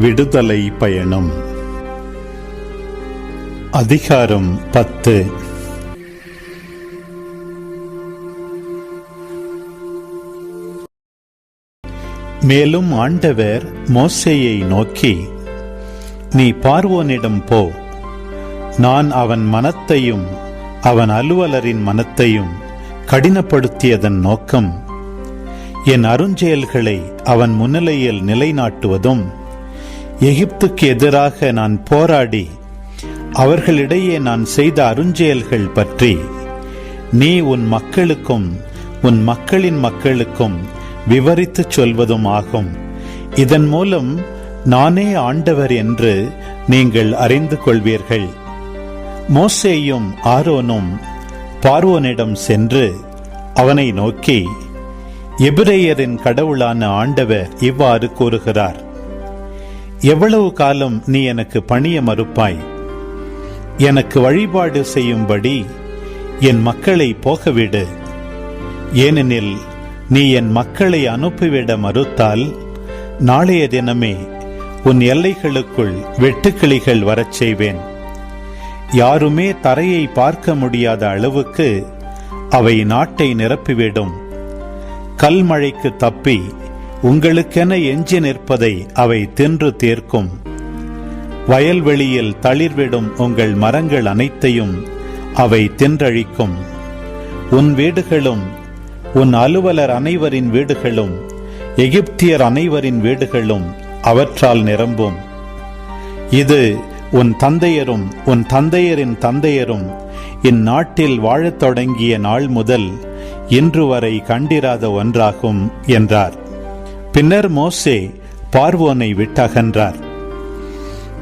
விடுதலை பயணம். அதிகாரம் பத்து. மேலும் ஆண்டவர் மோசையை நோக்கி நீ பார்வோனிடம் போ. நான் அவன் மனத்தையும் அவன் அலுவலரின் மனத்தையும் கடினப்படுத்தியதன் நோக்கம். என் அருஞ்செயல்களை அவன் முன்னிலையில் நிலைநாட்டுவதும் எகிப்துக்கு எதிராக நான் போராடி அவர்களிடையே நான் செய்த அருஞ்செயல்கள் பற்றி. நீ உன் மக்களுக்கும் உன் மக்களின் மக்களுக்கும் விவரித்துச் சொல்வதும் ஆகும். இதன் மூலம் நானே ஆண்டவர் என்று நீங்கள் அறிந்து கொள்வீர்கள். மோசேயும் ஆரோனும் பார்வோனிடம் சென்று அவனை நோக்கி எபிரேயரின் கடவுளான ஆண்டவர் இவ்வாறு கூறுகிறார். எவ்வளவு காலம் நீ எனக்கு பணிய மறுப்பாய்? எனக்கு வழிபாடு செய்யும்படி என் மக்களை போகவிடு. ஏனெனில் நீ என் மக்களை அனுப்பிவிட மறுத்தால் நாளைய தினமே உன் எல்லைகளுக்குள் வெட்டுக்கிளிகள் வரச் செய்வேன். யாருமே தரையை பார்க்க முடியாத அளவுக்கு அவை நாட்டை நிரப்பிவிடும். கல்மழைக்கு தப்பி உங்களுக்கென எஞ்சி நிற்பதை அவை தின்று தீர்க்கும். வயல்வெளியில் தளிர்விடும் உங்கள் மரங்கள் அனைத்தையும் அவை தின்றழிக்கும். உன் வீடுகளும் உன் அலுவலர் அனைவரின் வீடுகளும் எகிப்தியர் அனைவரின் வீடுகளும் அவற்றால் நிரம்பும். இது உன் தந்தையரும் உன் தந்தையரின் தந்தையரும் இந்நாட்டில் வாழத் தொடங்கிய நாள் முதல் இன்று வரை கண்டிராத ஒன்றாகும் என்றார். பின்னர் மோசே பார்வோனை விட்டகன்றார்.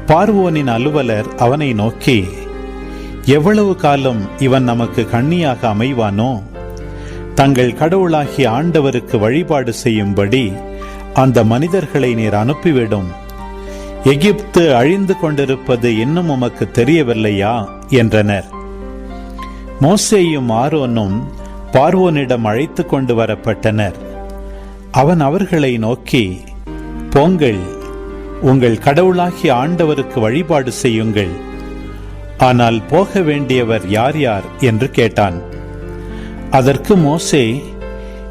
பார்வோனின் அலுவலர் அவனை நோக்கி எவ்வளவு காலம் இவன் நமக்கு கண்ணியாக அமைவானோ தங்கள் கடவுளாகிய ஆண்டவருக்கு வழிபாடு செய்யும்படி அந்த மனிதர்களை நீர் அனுப்பிவிடும். எகிப்து அழிந்து கொண்டிருப்பது இன்னும் உமக்கு தெரியவில்லையா? என்றனர். மோசேயும் ஆரோனும் பார்வோனிடம் அழைத்து கொண்டு வரப்பட்டனர். அவன் அவர்களை நோக்கி போங்கள் உங்கள் கடவுளாகிய ஆண்டவருக்கு வழிபாடு செய்யுங்கள். ஆனால் போக வேண்டியவர் யார் யார்? என்று கேட்டான். அதற்கு மோசே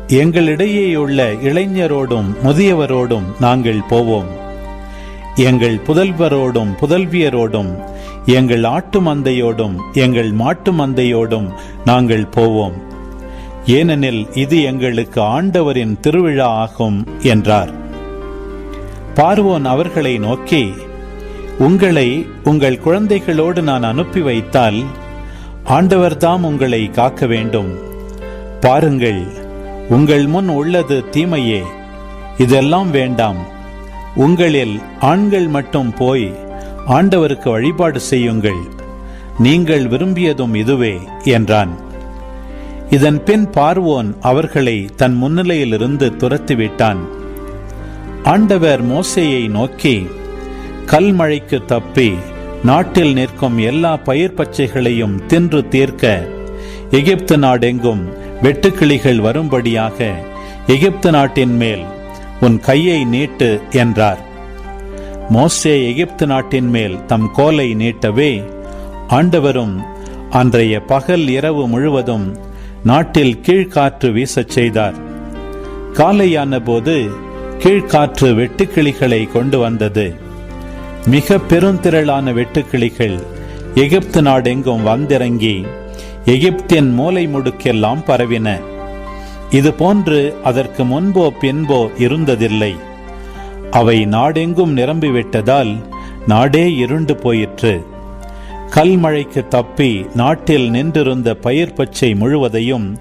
எங்களிடையே உள்ள இளைஞரோடும் முதியவரோடும் நாங்கள் போவோம். எங்கள் புதல்வரோடும் புதல்வியரோடும் எங்கள் ஆட்டு மந்தையோடும் எங்கள் மாட்டு மந்தையோடும் நாங்கள் போவோம். ஏனெனில் இது எங்களுக்கு ஆண்டவரின் திருவிழா ஆகும் என்றார். பார்வோன் அவர்களை நோக்கி உங்களை உங்கள் குழந்தைகளோடு நான் அனுப்பி வைத்தால் ஆண்டவர்தாம் உங்களை காக்க வேண்டும். பாருங்கள் உங்கள் முன் உள்ளது தீமையே. இதெல்லாம் வேண்டாம். உங்களில் ஆண்கள் மட்டும் போய் ஆண்டவருக்கு வழிபாடு செய்யுங்கள். நீங்கள் விரும்பியதும் இதுவே என்றான். இதன் பின் பார்வோன் அவர்களை தன் முன்னிலையிலிருந்து துரத்திவிட்டான். ஆண்டவர் மோசையை நோக்கி கல்மழைக்கு தப்பி நாட்டில் நிற்கும் எல்லா பயிர் பச்சைகளையும் தின்று தீர்க்க எகிப்து நாடெங்கும் வெட்டுக்கிளிகள் வரும்படியாக எகிப்து நாட்டின் மேல் உன் கையை நீட்டு என்றார். மோசே எகிப்து நாட்டின் மேல் தம் கோலை நீட்டவே ஆண்டவரும் அன்றைய பகல் இரவு முழுவதும் நாட்டில் கீழ்காற்று வீசச் செய்தார். காலையான போது கீழ்காற்று வெட்டுக்கிளிகளை கொண்டு வந்தது. மிக பெருந்திரளான வெட்டுக்கிளிகள் எகிப்து நாடெங்கும் வந்திறங்கி எகிப்தின் மூலை முடுக்கெல்லாம் பரவின. இது போன்று அதற்கு முன்போ பின்போ இருந்ததில்லை. அவை நாடெங்கும் நிரம்பிவிட்டதால் நாடே இருண்டு போயிற்று. கல்மழைக்கு தப்பி நாட்டில் நின்றிருந்த பயிர் பச்சை முழுவதையும்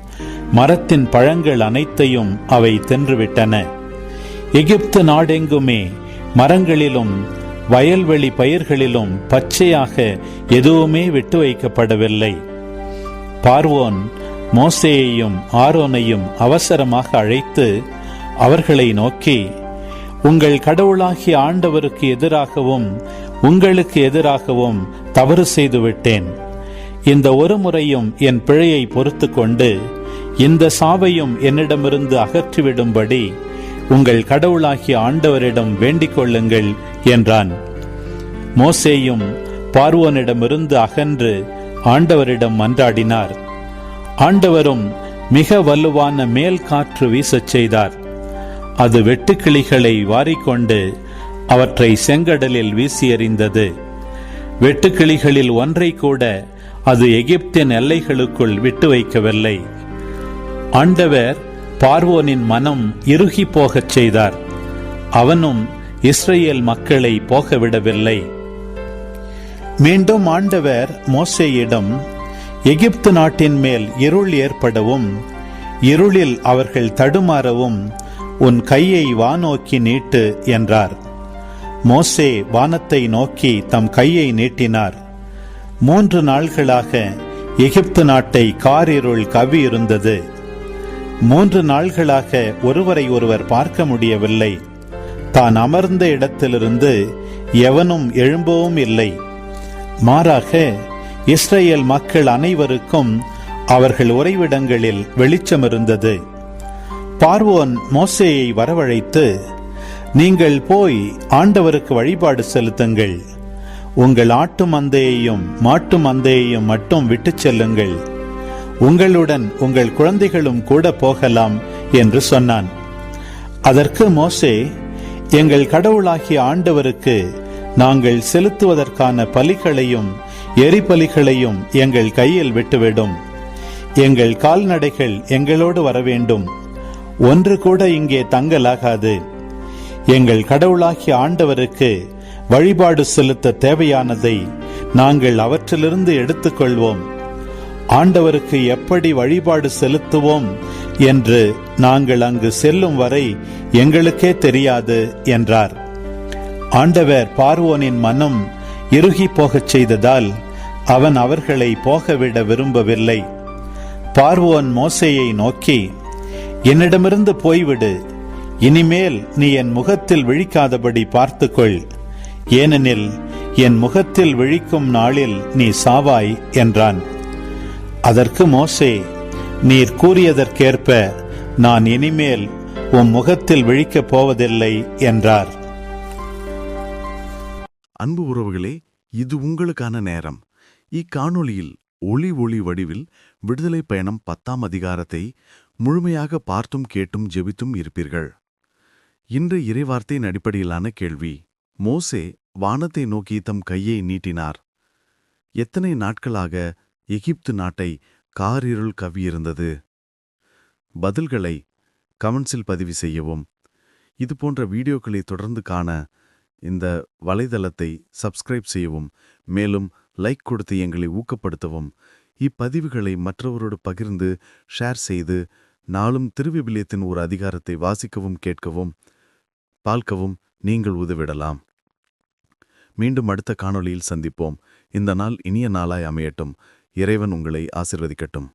மரத்தின் பழங்கள் அனைத்தையும் அவை தின்றுவிட்டன. எகிப்து நாடெங்குமே மரங்களிலும் வயல்வெளி பயிர்களிலும் பச்சையாக எதுவுமே விட்டு வைக்கப்படவில்லை. பார்வோன் மோசேயையும் ஆரோனையும் அவசரமாக அழைத்து அவர்களை நோக்கி உங்கள் கடவுளாகிய ஆண்டவருக்கு எதிராகவும் உங்களுக்கு எதிராகவும் தவறு செய்து விட்டேன் இந்த ஒரு முறையும் என் பிழையை பொறுத்து கொண்டு இந்த சாவையும் என்னிடமிருந்து அகற்றிவிடும்படி உங்கள் கடவுளாகிய ஆண்டவரிடம் வேண்டிக் கொள்ளுங்கள் என்றான். மோசேயும் பார்வோனிடமிருந்து அகன்று ஆண்டவரிடம் மன்றாடினார். ஆண்டவரும் மிக வலுவான மேல் காற்று வீசச் செய்தார். அது வெட்டுக்கிளிகளை வாரிக்கொண்டு அவற்றை செங்கடலில் வீசி எறிந்தது வெட்டுக்கிளிகளில் ஒன்றை கூட அது எகிப்தின் எல்லைகளுக்குள் விட்டு வைக்கவில்லை. ஆண்டவர் பார்வோனின் மனம் இறுகி போகச் செய்தார். அவனும் இஸ்ரேல் மக்களை போகவிடவில்லை மீண்டும் ஆண்டவர் மோசேயிடம் எகிப்து நாட்டின் மேல் இருள் ஏற்படவும் இருளில் அவர்கள் தடுமாறவும் உன் கையை வானோக்கி நீட்டு என்றார். மோசே வானத்தை நோக்கி தம் கையை நீட்டினார். மூன்று நாள்களாக எகிப்து நாட்டை காரிருள் கவி இருந்தது. மூன்று நாள்களாக ஒருவரை ஒருவர் பார்க்க முடியவில்லை. தான் அமர்ந்த இடத்திலிருந்து எவனும் எழும்பவும் இல்லை. மாறாக இஸ்ரேல் மக்கள் அனைவருக்கும் அவர்கள் உறைவிடங்களில் வெளிச்சம் இருந்தது. பார்வோன் மோசேயை வரவழைத்து நீங்கள் போய் ஆண்டவருக்கு வழிபாடு செலுத்துங்கள். உங்கள் ஆட்டு மந்தையையும் மாட்டு மந்தையையும் மட்டும் விட்டுச் செல்லுங்கள். உங்களுடன் உங்கள் குழந்தைகளும் கூட போகலாம் என்று சொன்னான். அதற்கு மோசே எங்கள் கடவுளாகிய ஆண்டவருக்கு நாங்கள் செலுத்துவதற்கான பலிகளையும் எரிபலிகளையும் எங்கள் கையில் விட்டுவிடும். எங்கள் கால்நடைகள் எங்களோடு வர வேண்டும் ஒன்று கூட இங்கே தங்கலாகாது. எங்கள் கடவுளாகிய ஆண்டவருக்கு வழிபாடு செலுத்த தேவையானதை நாங்கள் அவற்றிலிருந்து எடுத்துக்கொள்வோம். ஆண்டவருக்கு எப்படி வழிபாடு செலுத்துவோம் என்று நாங்கள் அங்கு செல்லும் வரை எங்களுக்கே தெரியாது என்றார். ஆண்டவர் பார்வோனின் மனம் இறுகி போகச் செய்ததால் அவன் அவர்களை போகவிட விரும்பவில்லை. பார்வோன் மோசையை நோக்கி என்னிடமிருந்து போய்விடு இனிமேல் நீ என் முகத்தில் விழிக்காதபடி பார்த்துக்கொள். ஏனெனில் என் முகத்தில் விழிக்கும் நாளில் நீ சாவாய் என்றான். அதற்கு மோசே நீர் கூறியதற்கேற்ப நான் இனிமேல் உம் முகத்தில் விழிக்கப் போவதில்லை என்றார். அன்பு உறவுகளே இது உங்களுக்கான நேரம். இக்காணொளியில் ஒளி ஒளி வடிவில் விடுதலை பயணம் பத்தாம் அதிகாரத்தை முழுமையாக பார்த்தும் கேட்டும் ஜெபித்தும் இருப்பீர்கள். இன்று இறைவார்த்தையின் அடிப்படையிலான கேள்வி. மோசே வானத்தை நோக்கி தம் கையை நீட்டினார். எத்தனை நாட்களாக எகிப்து நாட்டை காரிருள் கவியிருந்தது பதில்களை கமெண்ட்ஸில் பதிவு செய்யவும். இது போன்ற வீடியோக்களை தொடர்ந்து காண இந்த வலைதளத்தை சப்ஸ்கிரைப் செய்யவும். மேலும் லைக் கொடுத்து எங்களை ஊக்கப்படுத்தவும். இப்பதிவுகளை மற்றவரோடு பகிர்ந்து ஷேர் செய்து நாளும் திருவிபிலியத்தின் ஒரு அதிகாரத்தை வாசிக்கவும் கேட்கவும். பார்க்கவும் நீங்கள் உதவிடலாம். மீண்டும் அடுத்த காணொளியில் சந்திப்போம். இந்த நாள் இனிய நாளாய் அமையட்டும். இறைவன் உங்களை ஆசிர்வதிக்கட்டும்.